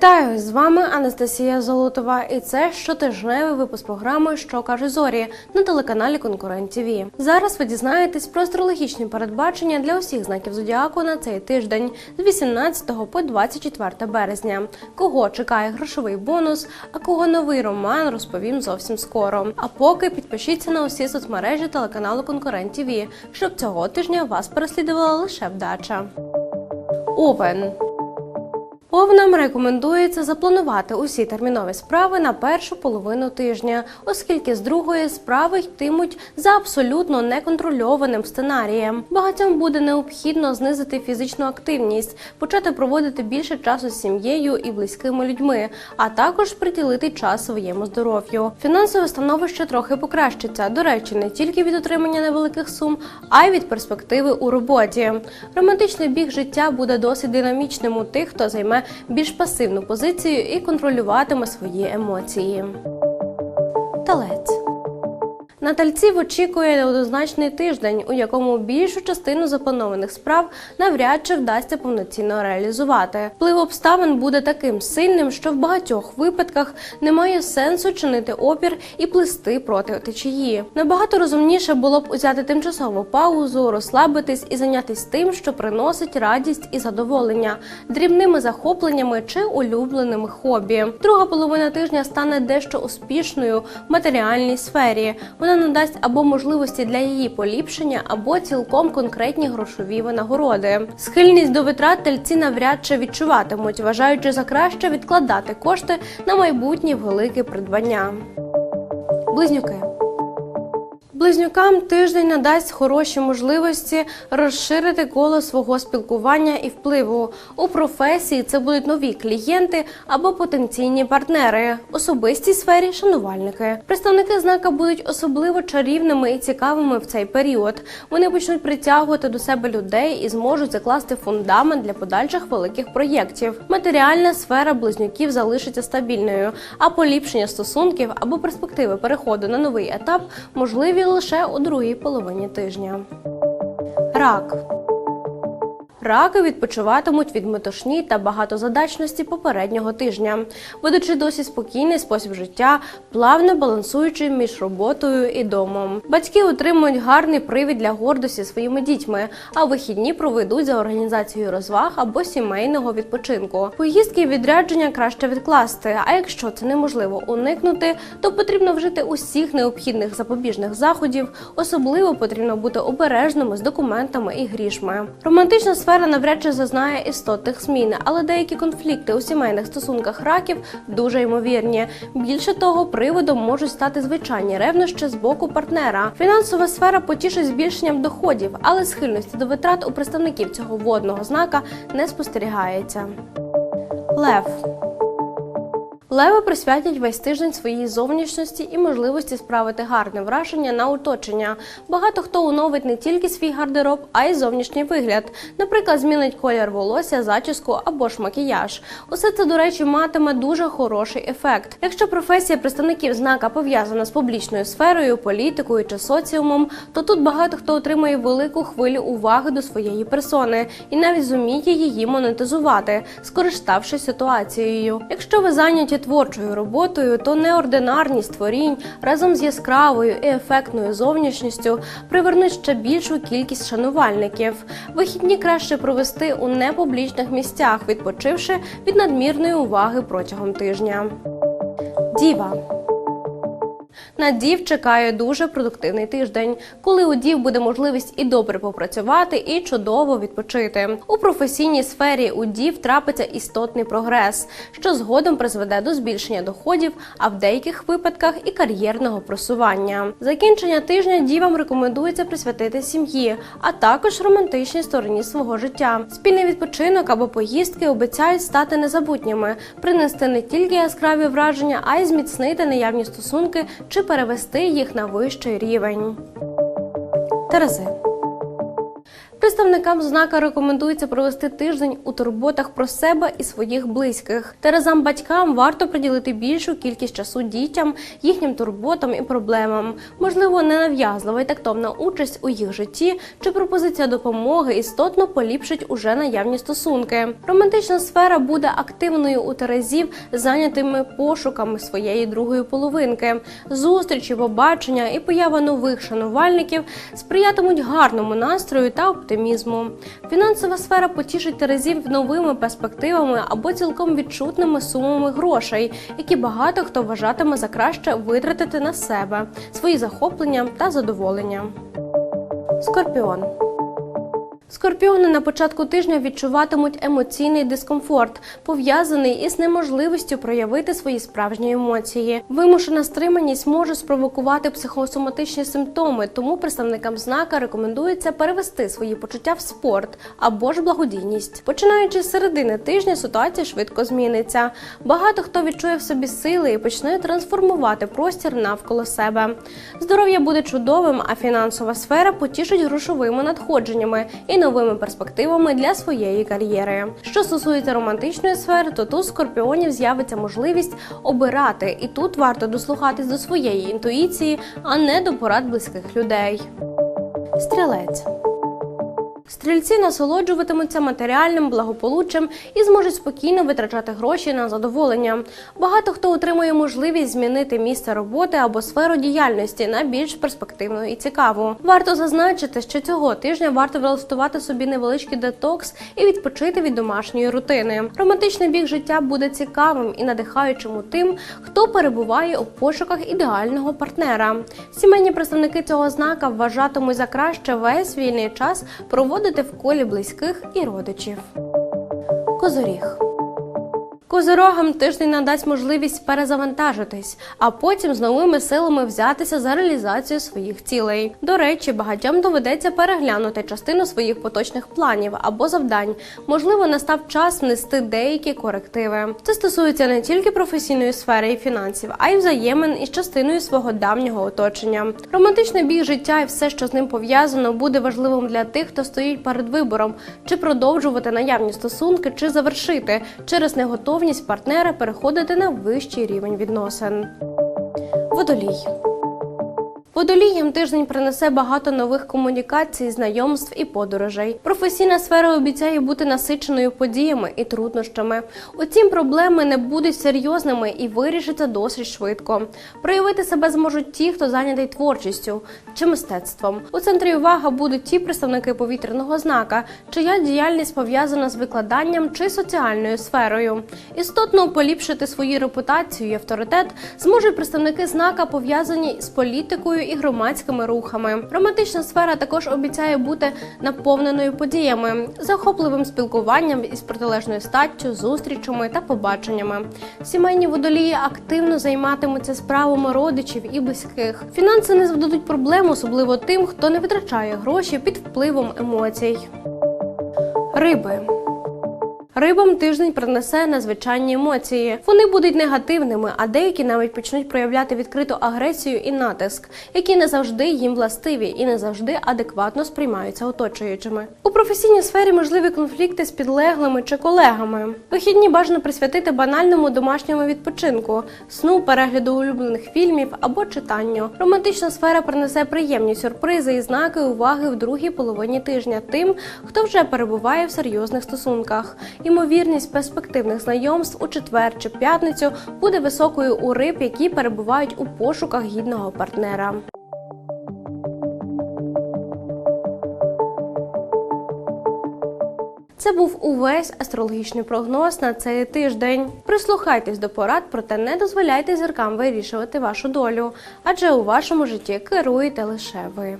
Вітаю з вами Анастасія Золотова, і це щотижневий випуск програми Що каже зорі на телеканалі Конкурент ТВ. Зараз ви дізнаєтесь про астрологічні передбачення для усіх знаків зодіаку на цей тиждень з 18 по 24 березня. Кого чекає грошовий бонус, а кого новий роман розповім зовсім скоро. А поки підпишіться на усі соцмережі телеканалу Конкурент ТВ, щоб цього тижня вас переслідувала лише вдача. Овен Овнам рекомендується запланувати усі термінові справи на першу половину тижня, оскільки з другої справи йтимуть за абсолютно неконтрольованим сценарієм. Багатьом буде необхідно знизити фізичну активність, почати проводити більше часу з сім'єю і близькими людьми, а також приділити час своєму здоров'ю. Фінансове становище трохи покращиться. До речі, не тільки від отримання невеликих сум, а й від перспективи у роботі. Романтичний біг життя буде досить динамічним у тих, хто займе більш пасивну позицію і контролюватиме свої емоції. Талець. Натальців очікує неоднозначний тиждень, у якому більшу частину запланованих справ навряд чи вдасться повноцінно реалізувати. Вплив обставин буде таким сильним, що в багатьох випадках немає сенсу чинити опір і плисти проти течії. Набагато розумніше було б узяти тимчасову паузу, розслабитись і зайнятися тим, що приносить радість і задоволення, дрібними захопленнями чи улюбленими хобі. Друга половина тижня стане дещо успішною в матеріальній сфері. Вона надасть або можливості для її поліпшення, або цілком конкретні грошові винагороди. Схильність до витрат тельці навряд чи відчуватимуть, вважаючи за краще відкладати кошти на майбутні великі придбання. Близнюки. Близнюкам тиждень надасть хороші можливості розширити коло свого спілкування і впливу. У професії це будуть нові клієнти або потенційні партнери, особистій сфері шанувальники. Представники знака будуть особливо чарівними і цікавими в цей період. Вони почнуть притягувати до себе людей і зможуть закласти фундамент для подальших великих проєктів. Матеріальна сфера близнюків залишиться стабільною, а поліпшення стосунків або перспективи переходу на новий етап можливі лише у другій половині тижня. Рак. Раки відпочиватимуть від метушні та багатозадачності попереднього тижня, ведучи досі спокійний спосіб життя, плавно балансуючи між роботою і домом. Батьки отримують гарний привід для гордості своїми дітьми, а вихідні проведуть за організацією розваг або сімейного відпочинку. Поїздки і відрядження краще відкласти. А якщо це неможливо уникнути, то потрібно вжити усіх необхідних запобіжних заходів. Особливо потрібно бути обережними з документами і грішми. Романтична сфера навряд чи зазнає істотних змін, але деякі конфлікти у сімейних стосунках раків дуже ймовірні. Більше того, приводом можуть стати звичайні ревнощі з боку партнера. Фінансова сфера потішить збільшенням доходів, але схильності до витрат у представників цього водного знака не спостерігається. Лев. Леви присвятять весь тиждень своїй зовнішності і можливості справити гарне враження на оточення. Багато хто оновить не тільки свій гардероб, а й зовнішній вигляд. Наприклад, змінить колір волосся, зачіску або ж макіяж. Усе це, до речі, матиме дуже хороший ефект. Якщо професія представників знака пов'язана з публічною сферою, політикою чи соціумом, то тут багато хто отримує велику хвилю уваги до своєї персони і навіть зуміє її монетизувати, скориставшись ситуацією. Якщо ви зайняті творчою роботою, то неординарність творінь разом з яскравою і ефектною зовнішністю привернуть ще більшу кількість шанувальників. Вихідні краще провести у непублічних місцях, відпочивши від надмірної уваги протягом тижня. Діва. На дів чекає дуже продуктивний тиждень, коли у дів буде можливість і добре попрацювати, і чудово відпочити. У професійній сфері у дів трапиться істотний прогрес, що згодом призведе до збільшення доходів, а в деяких випадках і кар'єрного просування. Закінчення тижня дівам рекомендується присвятити сім'ї, а також романтичній стороні свого життя. Спільний відпочинок або поїздки обіцяють стати незабутніми, принести не тільки яскраві враження, а й зміцнити наявні стосунки чи перевести їх на вищий рівень. Терези. Представникам знака рекомендується провести тиждень у турботах про себе і своїх близьких. Терезам батькам варто приділити більшу кількість часу дітям, їхнім турботам і проблемам. Можливо, ненав'язлива і тактовна участь у їх житті чи пропозиція допомоги істотно поліпшить уже наявні стосунки. Романтична сфера буде активною у Терезів, зайнятими пошуками своєї другої половинки. Зустрічі, побачення і поява нових шанувальників сприятимуть гарному настрою та оптимізму. Фінансова сфера потішить Терезів новими перспективами або цілком відчутними сумами грошей, які багато хто вважатиме за краще витратити на себе, свої захоплення та задоволення. Скорпіон. Скорпіони на початку тижня відчуватимуть емоційний дискомфорт, пов'язаний із неможливістю проявити свої справжні емоції. Вимушена стриманість може спровокувати психосоматичні симптоми, тому представникам знака рекомендується перевести свої почуття в спорт або ж благодійність. Починаючи з середини тижня, ситуація швидко зміниться. Багато хто відчує в собі сили і почне трансформувати простір навколо себе. Здоров'я буде чудовим, а фінансова сфера потішить грошовими надходженнями і новими перспективами для своєї кар'єри. Що стосується романтичної сфери, то тут скорпіонів з'явиться можливість обирати, і тут варто дослухатись до своєї інтуїції, а не до порад близьких людей. Стрілець. Стрільці насолоджуватимуться матеріальним благополуччям і зможуть спокійно витрачати гроші на задоволення. Багато хто отримує можливість змінити місце роботи або сферу діяльності на більш перспективну і цікаву. Варто зазначити, що цього тижня варто влаштувати собі невеличкий детокс і відпочити від домашньої рутини. Романтичний бік життя буде цікавим і надихаючим у тим, хто перебуває у пошуках ідеального партнера. Сімейні представники цього знака вважатимуть за краще весь вільний час проводити в колі близьких і родичів. Козоріг. Козорогам тиждень надасть можливість перезавантажитись, а потім з новими силами взятися за реалізацію своїх цілей. До речі, багатьом доведеться переглянути частину своїх поточних планів або завдань. Можливо, настав час внести деякі корективи. Це стосується не тільки професійної сфери і фінансів, а й взаємин із частиною свого давнього оточення. Романтичний біг життя і все, що з ним пов'язано, буде важливим для тих, хто стоїть перед вибором, чи продовжувати наявні стосунки, чи завершити через неготовність партнера переходити на вищий рівень відносин. Водолій. Водоліям тиждень принесе багато нових комунікацій, знайомств і подорожей. Професійна сфера обіцяє бути насиченою подіями і труднощами. Утім, проблеми не будуть серйозними і вирішаться досить швидко. Проявити себе зможуть ті, хто зайнятий творчістю чи мистецтвом. У центрі уваги будуть ті представники повітряного знака, чия діяльність пов'язана з викладанням чи соціальною сферою. Істотно поліпшити свою репутацію і авторитет зможуть представники знака, пов'язані з політикою і громадськими рухами. Романтична сфера також обіцяє бути наповненою подіями, захопливим спілкуванням із протилежною статтю, зустрічами та побаченнями. Сімейні водолії активно займатимуться справами родичів і близьких. Фінанси не завдадуть проблем, особливо тим, хто не витрачає гроші під впливом емоцій. Риби. Рибам тиждень принесе надзвичайні емоції. Вони будуть негативними, а деякі навіть почнуть проявляти відкриту агресію і натиск, які не завжди їм властиві і не завжди адекватно сприймаються оточуючими. У професійній сфері можливі конфлікти з підлеглими чи колегами. Вихідні бажано присвятити банальному домашньому відпочинку, сну, перегляду улюблених фільмів або читанню. Романтична сфера принесе приємні сюрпризи і знаки уваги в другій половині тижня тим, хто вже перебуває в серйозних стосунках. Ймовірність перспективних знайомств у четвер чи п'ятницю буде високою у риб, які перебувають у пошуках гідного партнера. Це був увесь астрологічний прогноз на цей тиждень. Прислухайтесь до порад, проте не дозволяйте зіркам вирішувати вашу долю, адже у вашому житті керуєте лише ви.